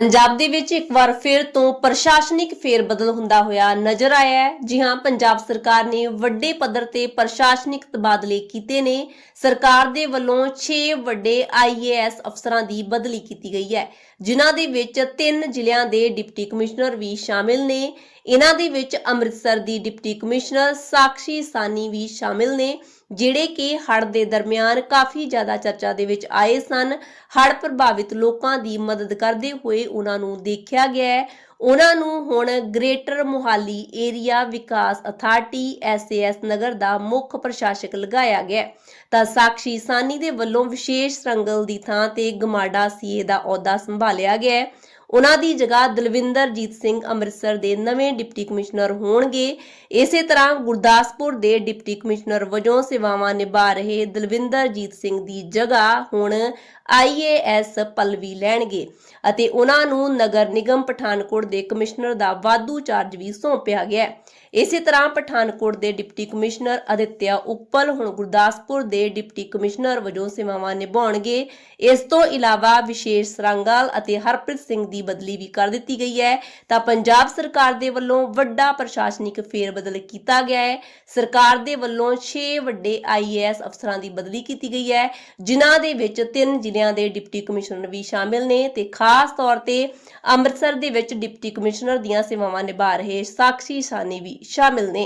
ਪੰਜਾਬ ਦੇ ਵਿੱਚ ਇੱਕ ਵਾਰ ਫਿਰ ਤੋਂ ਪ੍ਰਸ਼ਾਸਨਿਕ ਫੇਰਬਦਲ ਹੁੰਦਾ ਹੋਇਆ ਨਜ਼ਰ ਆਇਆ ਹੈ। ਜੀ ਹਾਂ, ਪੰਜਾਬ ਸਰਕਾਰ ਨੇ ਵੱਡੇ ਪੱਧਰ ਤੇ ਪ੍ਰਸ਼ਾਸਨਿਕ ਤਬਾਦਲੇ ਕੀਤੇ ਨੇ। ਸਰਕਾਰ ਦੇ ਵੱਲੋਂ 6 ਵੱਡੇ ਆਈਏਐਸ ਅਫਸਰਾਂ ਦੀ ਬਦਲੀ ਕੀਤੀ ਗਈ ਹੈ, ਜਿਨ੍ਹਾਂ ਦੇ ਵਿੱਚ ਤਿੰਨ ਜ਼ਿਲ੍ਹਿਆਂ ਦੇ ਡਿਪਟੀ ਕਮਿਸ਼ਨਰ ਵੀ ਸ਼ਾਮਿਲ ਨੇ। ਇਹਨਾਂ ਦੇ ਵਿੱਚ ਅੰਮ੍ਰਿਤਸਰ ਦੀ ਡਿਪਟੀ ਕਮਿਸ਼ਨਰ ਸਾਕਸ਼ੀ ਸਾਨੀ ਵੀ ਸ਼ਾਮਿਲ ਨੇ। ਜਿਹੜੇ ਕਿ ਹੜ੍ਹ ਦੇ ਦਰਮਿਆਨ ਕਾਫੀ ਜ਼ਿਆਦਾ ਚਰਚਾ ਦੇ ਵਿੱਚ ਆਏ ਸਨ। ਹੜ ਪ੍ਰਭਾਵਿਤ ਲੋਕਾਂ ਦੀ ਮਦਦ ਕਰਦੇ ਹੋਏ ਉਹਨਾਂ ਨੂੰ ਦੇਖਿਆ ਗਿਆ ਹੈ। ਉਹਨਾਂ ਨੂੰ ਹੁਣ greater Mohali area Vikas authority SAS Nagar ਦਾ ਮੁੱਖ ਪ੍ਰਸ਼ਾਸਕ ਲਗਾਇਆ ਗਿਆ ਤਾਂ ਸਾਕਸ਼ੀ ਸਾਨੀ ਦੇ ਵੱਲੋਂ ਵਿਸ਼ੇਸ਼ ਸੰਗਲ ਦੀ ਥਾਂ ਤੇ ਗਮਾਡਾ ਸੀਏ ਦਾ ਅਹੁਦਾ ਸੰਭਾਲਿਆ ਗਿਆ ਹੈ। ਉਹਨਾਂ ਦੀ ਜਗ੍ਹਾ ਦਲਵਿੰਦਰਜੀਤ ਸਿੰਘ ਅੰਮ੍ਰਿਤਸਰ ਦੇ ਨਵੇਂ ਡਿਪਟੀ ਕਮਿਸ਼ਨਰ ਹੋਣਗੇ। ਇਸੇ ਤਰ੍ਹਾਂ ਗੁਰਦਾਸਪੁਰ ਦੇ ਡਿਪਟੀ ਕਮਿਸ਼ਨਰ ਵਜੋਂ ਸੇਵਾਵਾਂ ਨਿਭਾ ਰਹੇ ਦਲਵਿੰਦਰਜੀਤ ਸਿੰਘ ਦੀ ਜਗ੍ਹਾ ਹੁਣ ਆਈਏਐਸ ਪਲਵੀ ਲੈਣਗੇ ਅਤੇ ਉਹਨਾਂ ਨੂੰ ਨਗਰ ਨਿਗਮ ਪਠਾਨਕੋਟ ਦੇ ਕਮਿਸ਼ਨਰ ਦਾ ਵਾਧੂ ਚਾਰਜ ਵੀ ਸੌਂਪਿਆ ਗਿਆ ਹੈ। ਇਸੇ ਤਰ੍ਹਾਂ ਪਠਾਨਕੋਟ ਦੇ ਡਿਪਟੀ ਕਮਿਸ਼ਨਰ ਅਦਿੱਤਿਆ ਉਪਲ ਹੁਣ ਗੁਰਦਾਸਪੁਰ ਦੇ ਡਿਪਟੀ ਕਮਿਸ਼ਨਰ ਵਜੋਂ ਸੇਵਾਵਾਂ ਨਿਭਾਉਣਗੇ। ਇਸ ਤੋਂ ਇਲਾਵਾ ਵਿਸ਼ੇਸ਼ ਸਰੰਗਾਲ ਅਤੇ ਹਰਪ੍ਰੀਤ ਸਿੰਘ ਦੀ ਬਦਲੀ ਵੀ ਕਰ ਦਿੱਤੀ ਗਈ ਹੈ। ਤਾਂ ਪੰਜਾਬ ਸਰਕਾਰ ਦੇ ਵੱਲੋਂ ਵੱਡਾ ਪ੍ਰਸ਼ਾਸਨਿਕ ਫੇਰਬਦਲ ਕੀਤਾ ਗਿਆ ਹੈ। ਸਰਕਾਰ ਦੇ ਵੱਲੋਂ 6 ਵੱਡੇ ਆਈਏਐਸ ਅਫਸਰਾਂ ਦੀ ਬਦਲੀ ਕੀਤੀ ਗਈ ਹੈ। ਜਿਨ੍ਹਾਂ ਦੇ ਵਿੱਚ ਤਿੰਨ ਜ਼ਿਲ੍ਹਿਆਂ ਦੇ ਡਿਪਟੀ ਕਮਿਸ਼ਨਰ ਵੀ ਸ਼ਾਮਿਲ ਨੇ ਤੇ ਖਾਸ ਤੌਰ ਤੇ ਅੰਮ੍ਰਿਤਸਰ ਦੇ ਵਿੱਚ ਡਿਪਟੀ ਕਮਿਸ਼ਨਰ ਦੀਆਂ ਸੇਵਾਵਾਂ ਨਿਭਾ ਰਹੇ ਸਾਕਸ਼ੀ ਸਾਨੀ ਵੀ ਸ਼ਾਮਿਲ ਨੇ।